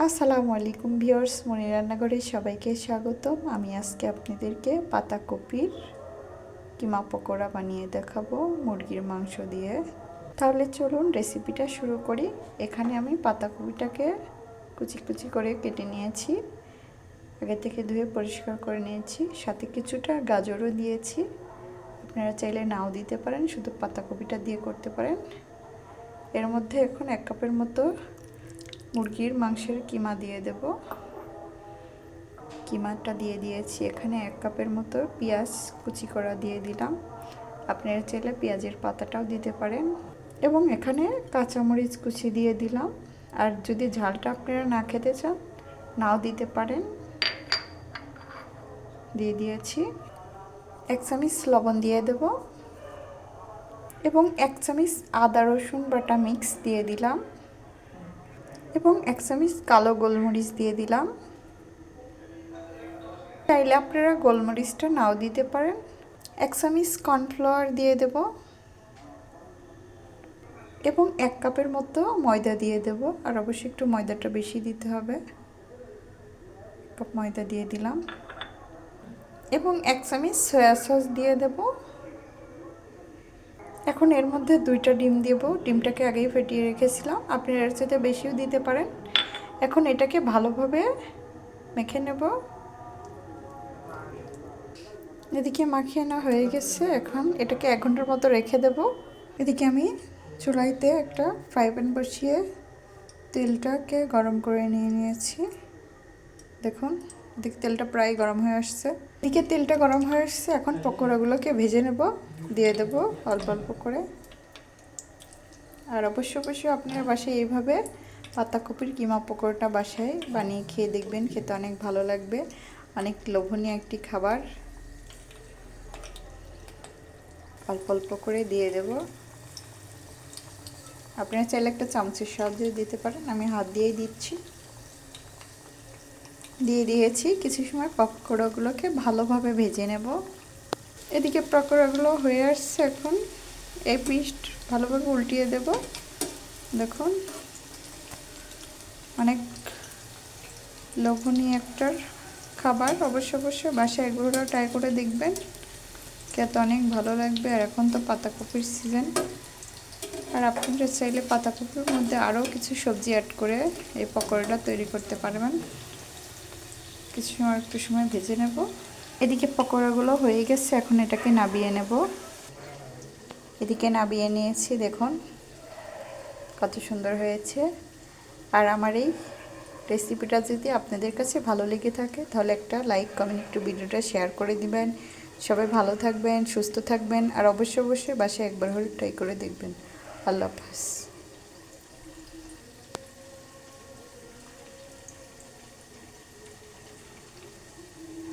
আসসালামু আলাইকুম ভিউয়ার্স, মনি রান্নাঘরে সবাইকে স্বাগতম। আমি আজকে আপনাদেরকে পাতাকপির কিমা পকোড়া বানিয়ে দেখাবো মুরগির মাংস দিয়ে। তাহলে চলুন রেসিপিটা শুরু করি। এখানে আমি পাতাকপিটাকে কুচি কুচি করে কেটে নিয়েছি। আগে থেকে ধুয়ে পরিষ্কার করে নিয়েছি। সাথে কিছুটা গাজরও দিয়েছি। আপনারা চাইলে নাও দিতে পারেন, শুধু পাতাকপিটা দিয়ে করতে পারেন। এর মধ্যে এখন এক কাপের মতো মুরগির মাংসের কিমা দিয়ে দেব। কিমাটা দিয়ে দিয়েছি এখানে এক কাপের মতো পেঁয়াজ কুচি করা দিয়ে দিলাম। আপনারা চাইলে পেঁয়াজের পাতাটাও দিতে পারেন। এবং এখানে কাঁচামরিচ কুচি দিয়ে দিলাম। আর যদি ঝালটা আপনারা না খেতে চান, নাও দিতে পারেন। দিয়ে দিয়েছি এক চামিচ লবণ দিয়ে দেব। এবং এক চামিচ আদা রসুন বাটা মিক্স দিয়ে দিলাম। এবং এক চামচ কালো গোলমরিচ দিয়ে দিলাম। চাইলে আপনারা গোলমরিচটা নাও দিতে পারেন। এক চামচ কর্নফ্লাওয়ার দিয়ে দেব। এবং এক কাপের মতো ময়দা দিয়ে দেব। আর অবশ্যই একটু ময়দাটা বেশি দিতে হবে। কাপ ময়দা দিয়ে দিলাম। এবং এক চামচ সয়া সস দিয়ে দেবো। এখন এর মধ্যে দুইটা ডিম দেবো। ডিমটাকে আগেই ফেটিয়ে রেখেছিলাম। আপনি এর সাথে বেশিও দিতে পারেন। এখন এটাকে ভালোভাবে মেখে নেব। এদিকে মাখিয়ে নেওয়া হয়ে গেছে। এখন এটাকে এক ঘণ্টার মতো রেখে দেব। এদিকে আমি চুলাইতে একটা ফ্রাই প্যান বসিয়ে তেলটাকে গরম করে নিয়ে নিয়েছি। দেখুন। এদিকে তেলটা প্রায় গরম হয়ে আসছে। এদিকে তেলটা গরম হয়ে আসছে, এখন পকোড়াগুলোকে ভেজে নেব, দিয়ে দেব অল্প অল্প করে। আর অবশ্য অবশ্যই আপনার বাসায় এইভাবে পাতাকপির কিমা পকোড়াটা বাসায় বানিয়ে খেয়ে দেখবেন, খেতে অনেক ভালো লাগবে, অনেক লোভনীয় একটি খাবার। অল্প অল্প করে দিয়ে দেব। আপনারা চাইলে একটা চামচের সাহায্যে দিতে পারেন, আমি হাত দিয়েই দিচ্ছি। দিয়ে দিয়েছি। কিছু সময় পকোড়াগুলোকে ভালোভাবে ভেজে নেব। এদিকে পকোড়াগুলো হয়ে আসছে এখন। এই পিস্ট ভালোভাবে উল্টিয়ে দেব। দেখুন। অনেক লোভনীয় একটার খাবার। অবশ্য অবশ্যই বাসায় এগুলো ট্রাই করে দেখবেন। খেতে অনেক ভালো লাগবে। আর এখন তো পাতাকপির সিজন আর আপনারা চাইলে পাতাকপির মধ্যে আরও কিছু সবজি অ্যাড করে এই পকোড়াটা তৈরি করতে পারবেন। কিছু সময় একটু সময় ভেজে নেব। এদিকে পকোড়াগুলো হয়ে গেছে, এখন এটাকে নাবিয়ে নেব। এদিকে নাবিয়ে নিয়েছি, দেখুন কত সুন্দর হয়েছে। আর আমার এই রেসিপিটা যদি আপনাদের কাছে ভালো লেগে থাকে, তাহলে একটা লাইক, কমেন্ট, একটু ভিডিওটা শেয়ার করে দিবেন। সবাই ভালো থাকবেন, সুস্থ থাকবেন, আর অবশ্যই অবশ্যই বাসায় একবার হলে ট্রাই করে দেখবেন। আল্লাহ হাফিজ।